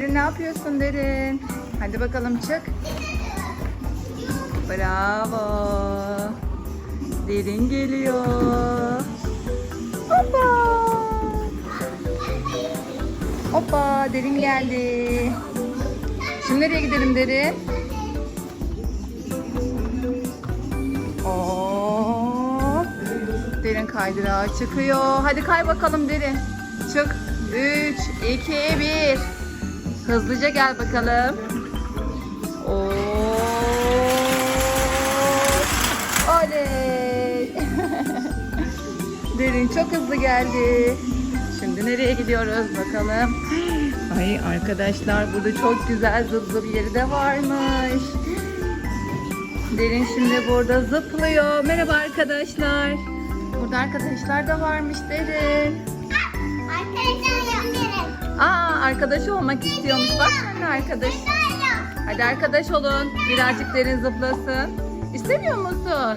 Derin ne yapıyorsun Derin? Hadi bakalım çık. Bravo. Derin geliyor. Hoppa. Hoppa Derin geldi. Şimdi nereye gidelim Derin? Oo. Derin kaydırağa çıkıyor. Hadi kay bakalım Derin. Çık. 3, 2, 1. Hızlıca gel bakalım. Oo. Oley. Derin çok hızlı geldi. Şimdi nereye gidiyoruz bakalım. Ay arkadaşlar burada çok güzel bir yeri de varmış. Derin şimdi burada zıplıyor. Merhaba arkadaşlar. Burada arkadaşlar da varmış Derin. Aa arkadaş olmak istiyormuş. Bak sen de arkadaş. Hadi arkadaş olun. Birazcık derin zıplasın. İstemiyor musun?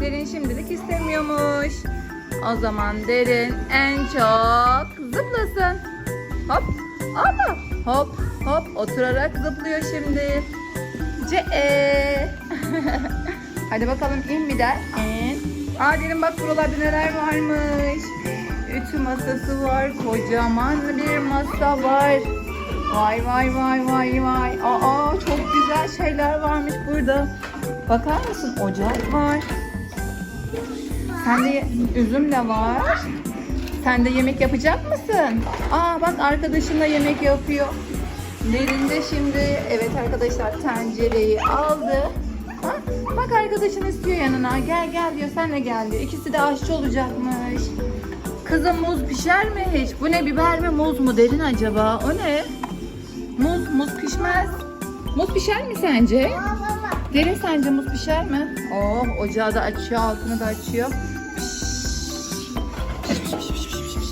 Derin şimdilik istemiyormuş. O zaman derin en çok zıplasın. Hop. Ama hop hop oturarak zıplıyor şimdi. Ce Hadi bakalım in bir de. İn. Aa derin bak buralarda neler varmış. Ütü masası var. Kocaman bir masa var. Vay vay vay vay vay. Aa çok güzel şeyler varmış burada. Bakar mısın? Ocak var. Sende üzüm de var. Sen de yemek yapacak mısın? Aa bak arkadaşın da yemek yapıyor. Derinde şimdi evet arkadaşlar tencereyi aldı. Ha? Bak arkadaşın istiyor yanına. Gel gel diyor. Sen de gel diyor. İkisi de aşçı olacakmış. Kızım muz pişer mi hiç? Bu ne biber mi muz mu derin acaba? O ne? Muz, muz pişmez. Muz pişer mi sence? Derin sence muz pişer mi? Oh ocağı da açıyor, altını da açıyor.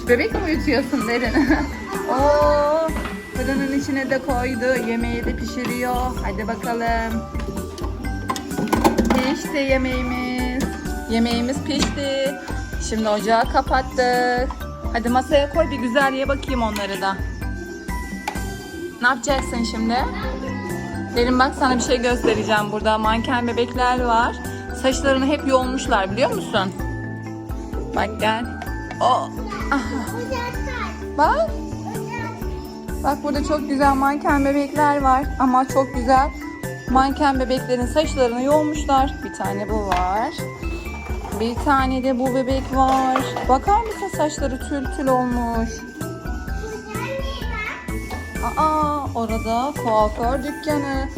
Bebek mi uyutuyorsun Derin? Oo, fırının içine de koydu. Yemeği de pişiriyor. Hadi bakalım. Pişti yemeğimiz. Yemeğimiz pişti. Şimdi ocağı kapattık. Hadi masaya koy bir güzel ye bakayım onları da. Ne yapacaksın şimdi? Derin bak sana bir şey göstereceğim. Burada manken bebekler var. Saçlarını hep yolmuşlar biliyor musun? Bak gel. Oh. Bak. Bak burada çok güzel manken bebekler var. Ama çok güzel. Manken bebeklerin saçlarını yolmuşlar. Bir tane bu var. Bir tane de bu bebek var. Bakar mısın saçları tül tül olmuş. Aa orada kuaför dükkanı.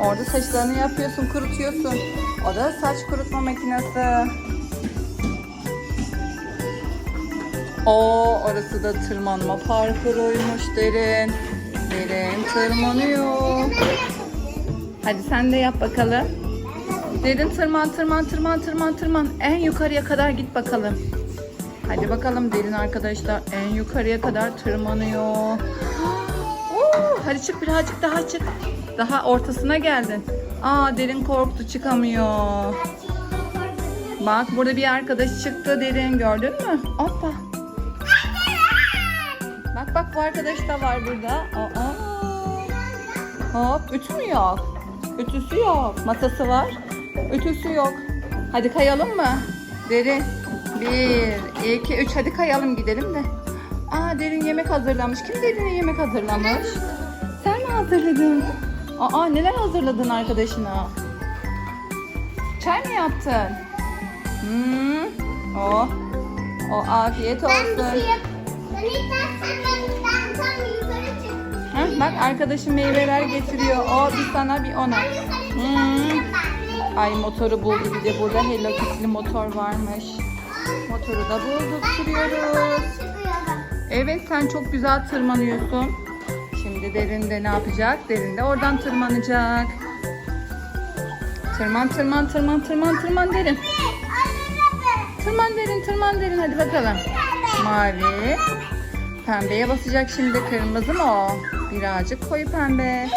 Orada saçlarını yapıyorsun, kurutuyorsun. O da saç kurutma makinesi. O orası da tırmanma parkuruymuş derin. Derin tırmanıyor. Hadi sen de yap bakalım. Derin tırman tırman tırman tırman tırman. En yukarıya kadar git bakalım. Hadi bakalım derin arkadaşlar en yukarıya kadar tırmanıyor. Oo, hadi çık birazcık daha çık. Daha ortasına geldin. Aa derin korktu çıkamıyor. Bak burada bir arkadaş çıktı derin gördün mü? Hoppa. Bak bak bu arkadaş da var burada. Aa. Hop ütü mü yok? Ütüsü yok. Masası var. Ütüsü yok. Hadi kayalım mı? Derin. Bir, iki, üç. Hadi kayalım gidelim de. Aa Derin yemek hazırlamış. Kim Derin'e yemek hazırlamış? Sen mi hazırladın? Aa neler hazırladın arkadaşına? Çay mı yaptın? Hmm. Oh. O afiyet Ben bir olsun. şey yap. Ben istersen ben, ben tam yukarı çık. Ha, bak arkadaşım meyveler getiriyor. O bir sana bir ona. Hmm. Ay motoru buldu bir de burada Hello Kitty'li motor varmış. Motoru da bulduk sürüyoruz. Evet sen çok güzel tırmanıyorsun. Şimdi derin de ne yapacak? Derin de oradan tırmanacak. Tırman tırman tırman tırman tırman derin. Tırman derin tırman derin hadi bakalım. Mavi. Pembeye basacak şimdi kırmızı mı o? Birazcık koyu pembe.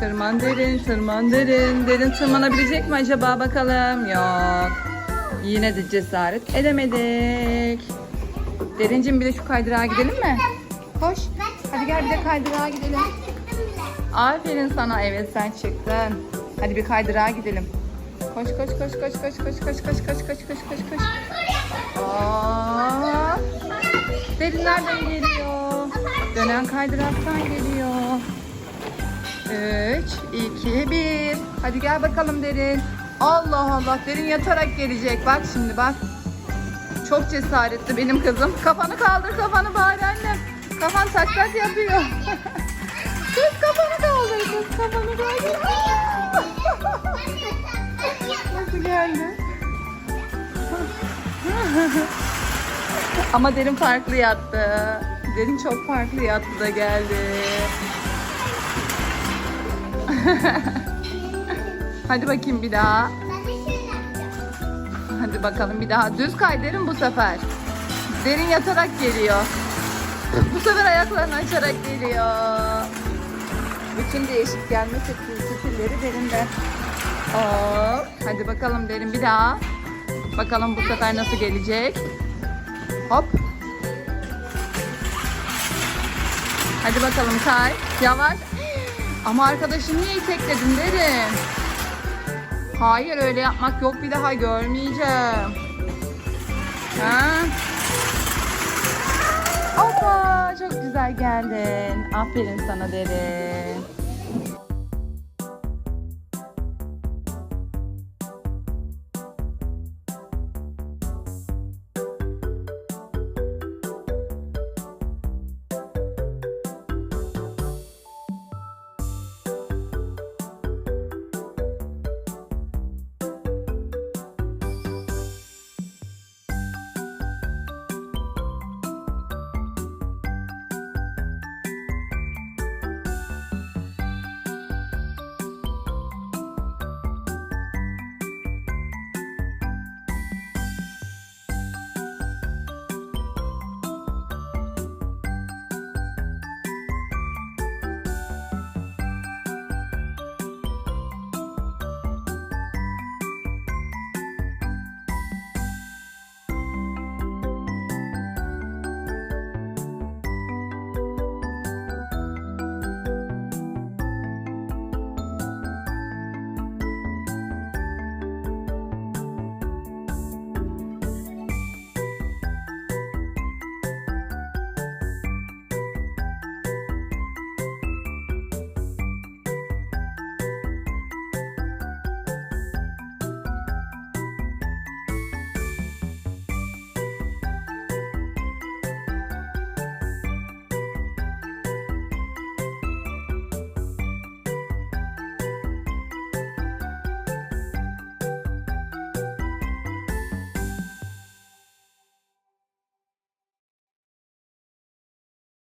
Tırman derin tırman derin. Derin tırmanabilecek mi acaba bakalım? Yok. Yine de cesaret edemedik. Derincim bir de şu kaydırağa gidelim mi? Koş. Hadi gel bir de kaydırağa gidelim. Aferin sana. Evet sen çıktın. Hadi bir kaydırağa gidelim. Koş koş koş koş koş koş koş koş koş koş koş koş koş. Aa, Derin nereden geliyor? Dönen kaydıraktan geliyor. 3, 2, 1. Hadi gel bakalım Derin. Allah Allah Derin yatarak gelecek. Bak şimdi bak. Çok cesaretli benim kızım. Kafanı kaldır kafanı bari annem. Kafan tak tak yapıyor. kız kafanı kaldır kız kafanı kaldır. Nasıl geldi? Ama derin farklı yattı. Derin çok farklı yattı da geldi. Hadi bakayım bir daha. Hadi bakalım bir daha. Düz kay derin bu sefer. Derin yatarak geliyor. Bu sefer ayaklarını açarak geliyor. Bütün değişik gelme stil- stilleri derinde. Hop. Hadi bakalım derin bir daha. Bakalım bu sefer nasıl gelecek. Hop. Hadi bakalım kay. Yavaş. Ama arkadaşını niye itekledin derin? Hayır öyle yapmak yok bir daha görmeyeceğim. Ha? Hoppa çok güzel geldin. Aferin sana derin.